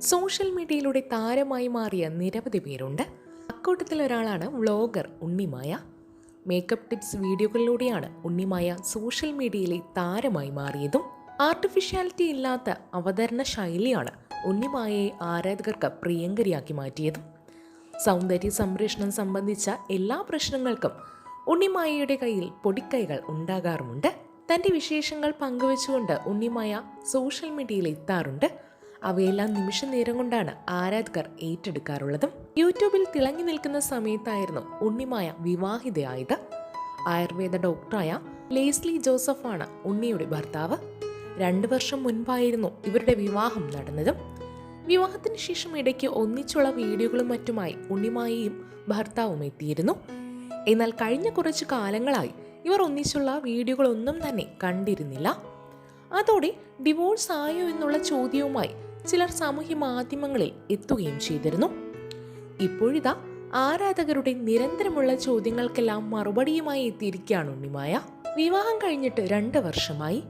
Social മീഡിയയിലൂടെ താരമായി മാറിയ നിരവധി പേരുണ്ട്. അക്കൂട്ടത്തിൽ ഒരാളാണ് വ്ളോഗർ ഉണ്ണിമായ. മേക്കപ്പ് ടിപ്സ് വീഡിയോകളിലൂടെയാണ് ഉണ്ണിമായ സോഷ്യൽ മീഡിയയിലെ താരമായി മാറിയതും ആർട്ടിഫിഷ്യാലിറ്റി ഇല്ലാത്ത അവതരണ ശൈലിയാണ് ഉണ്ണിമായയെ ആരാധകർക്ക് പ്രിയങ്കരിയാക്കി മാറ്റിയതും. സൗന്ദര്യ സംരക്ഷണം സംബന്ധിച്ച എല്ലാ പ്രശ്നങ്ങൾക്കും ഉണ്ണിമായയുടെ കയ്യിൽ പൊടിക്കൈകൾ ഉണ്ടാകാറുമുണ്ട്. തന്റെ വിശേഷങ്ങൾ പങ്കുവെച്ചുകൊണ്ട് ഉണ്ണിമായ സോഷ്യൽ മീഡിയയിൽ എത്താറുണ്ട്. അവയെല്ലാം നിമിഷ നേരം കൊണ്ടാണ് ആരാധകർ ഏറ്റെടുക്കാറുള്ളതും. യൂട്യൂബിൽ തിളങ്ങി നിൽക്കുന്ന സമയത്തായിരുന്നു ഉണ്ണിമായ വിവാഹിതയായത്. ആയുർവേദ ഡോക്ടറായ ലേസ്ലി ജോസഫാണ് ഉണ്ണിയുടെ ഭർത്താവ്. രണ്ടു വർഷം മുൻപായിരുന്നു ഇവരുടെ വിവാഹം നടന്നതും. വിവാഹത്തിന് ശേഷം ഇടയ്ക്ക് ഒന്നിച്ചുള്ള വീഡിയോകളും മറ്റുമായി ഉണ്ണിമായയും ഭർത്താവും എത്തിയിരുന്നു. എന്നാൽ കഴിഞ്ഞ കുറച്ച് കാലങ്ങളായി ഇവർ ഒന്നിച്ചുള്ള വീഡിയോകളൊന്നും തന്നെ കണ്ടിരുന്നില്ല. അതോടെ ഡിവോഴ്സ് ആയോ എന്നുള്ള ചോദ്യവുമായി ചിലർ സാമൂഹ്യ മാധ്യമങ്ങളിൽ എത്തുകയും ചെയ്തിരുന്നു. ഇപ്പോഴിതാ ആരാധകരുടെ നിരന്തരമുള്ള ചോദ്യങ്ങൾക്കെല്ലാം മറുപടിയുമായി എത്തിയിരിക്കുകയാണ് ഉണ്ണിമായ. വിവാഹം കഴിഞ്ഞിട്ട് രണ്ട് വർഷമായി.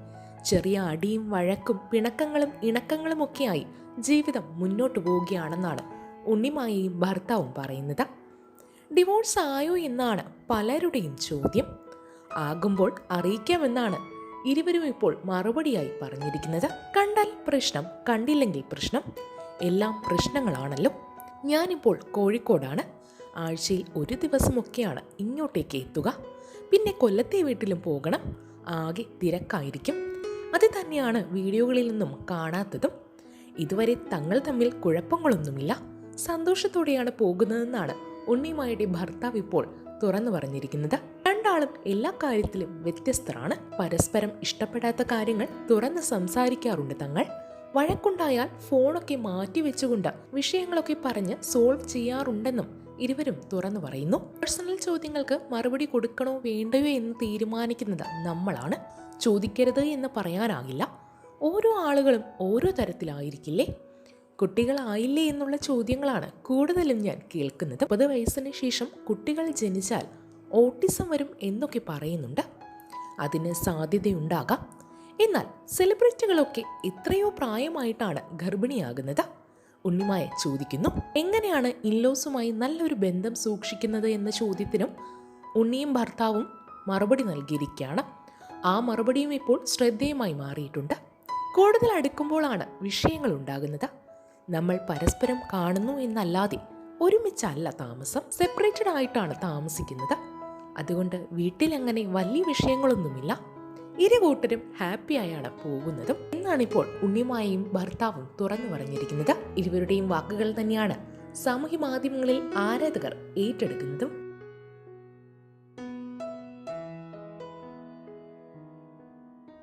ചെറിയ അടിയും വഴക്കും പിണക്കങ്ങളും ഇണക്കങ്ങളും ഒക്കെയായി ജീവിതം മുന്നോട്ട് പോവുകയാണെന്നാണ് ഉണ്ണിമായയും ഭർത്താവും പറയുന്നത്. ഡിവോഴ്സ് ആയോ എന്നാണ് പലരുടെയും ചോദ്യം. ആകുമ്പോൾ അറിയിക്കാമെന്നാണ് ഇരുവരും ഇപ്പോൾ മറുപടിയായി പറഞ്ഞിരിക്കുന്നത് കണ്ടാൽ പ്രശ്നം കണ്ടില്ലെങ്കിൽ പ്രശ്നം. എല്ലാം പ്രശ്നങ്ങളാണല്ലോ. ഞാനിപ്പോൾ കോഴിക്കോടാണ്. ആഴ്ചയിൽ ഒരു ദിവസമൊക്കെയാണ് ഇങ്ങോട്ടേക്ക് എത്തുക. പിന്നെ കൊല്ലത്തെ വീട്ടിലും പോകണം. ആകെ തിരക്കായിരിക്കും. അത് തന്നെയാണ് വീഡിയോകളിൽ നിന്നും കാണാത്തതും. ഇതുവരെ തങ്ങൾ തമ്മിൽ കുഴപ്പങ്ങളൊന്നുമില്ല. സന്തോഷത്തോടെയാണ് പോകുന്നതെന്നാണ് ഉണ്ണിമായുടെ ഭർത്താവ് ഇപ്പോൾ തുറന്നു പറഞ്ഞിരിക്കുന്നത്. രണ്ടാളും എല്ലാ കാര്യത്തിലും വ്യത്യസ്തരാണ്. പരസ്പരം ഇഷ്ടപ്പെടാത്ത കാര്യങ്ങൾ തുറന്ന് സംസാരിക്കാറുണ്ട് തങ്ങൾ. വഴക്കുണ്ടായാൽ ഫോണൊക്കെ മാറ്റി വെച്ചുകൊണ്ട് വിഷയങ്ങളൊക്കെ പറഞ്ഞ് സോൾവ് ചെയ്യാറുണ്ടെന്നും ഇരുവരും തുറന്നു പറയുന്നു. പേഴ്സണൽ ചോദ്യങ്ങൾക്ക് മറുപടി കൊടുക്കണോ വേണ്ടയോ എന്ന് തീരുമാനിക്കുന്നത് നമ്മളാണ്. ചോദിക്കരുത് എന്ന് പറയാനാകില്ല. ഓരോ ആളുകളും ഓരോ തരത്തിലായിരിക്കില്ലേ? കുട്ടികളായില്ലേ എന്നുള്ള ചോദ്യങ്ങളാണ് കൂടുതലും ഞാൻ കേൾക്കുന്നത്. മുപ്പത് വയസ്സിന് ശേഷം കുട്ടികൾ ജനിച്ചാൽ ഓട്ടിസം വരും എന്നൊക്കെ പറയുന്നുണ്ട്. അതിന് സാധ്യതയുണ്ടാകാം. എന്നാൽ സെലിബ്രിറ്റികളൊക്കെ എത്രയോ പ്രായമായിട്ടാണ് ഗർഭിണിയാകുന്നത്. ഉണ്ണിമായ ചോദിക്കുന്നു എങ്ങനെയാണ് ഇല്ലോസുമായി നല്ലൊരു ബന്ധം സൂക്ഷിക്കുന്നത് എന്ന ചോദ്യത്തിനും ഉണ്ണിയും ഭർത്താവും മറുപടി നൽകിയിരിക്കുകയാണ് ആ മറുപടിയും ഇപ്പോൾ ശ്രദ്ധേയമായി മാറിയിട്ടുണ്ട്. കൂടുതൽ അടുക്കുമ്പോഴാണ് വിഷയങ്ങൾ ഉണ്ടാകുന്നത്. നമ്മൾ പരസ്പരം കാണുന്നു എന്നല്ലാതെ ഒരുമിച്ചല്ല താമസം. സെപ്പറേറ്റഡ് ആയിട്ടാണ് താമസിക്കുന്നത്. അതുകൊണ്ട് വീട്ടിലങ്ങനെ വലിയ വിഷയങ്ങളൊന്നുമില്ല. ഇരു കൂട്ടരും ഹാപ്പിയായാണ് പോകുന്നതും. എന്നാണിപ്പോൾ ഉണ്ണിമായയും ഭർത്താവും തുറന്നു പറഞ്ഞിരിക്കുന്നത്. ഇരുവരുടെയും വാക്കുകൾ തന്നെയാണ്. സാമൂഹ്യ മാധ്യമങ്ങളിൽ ആരാധകർ ഏറ്റെടുക്കുന്നതും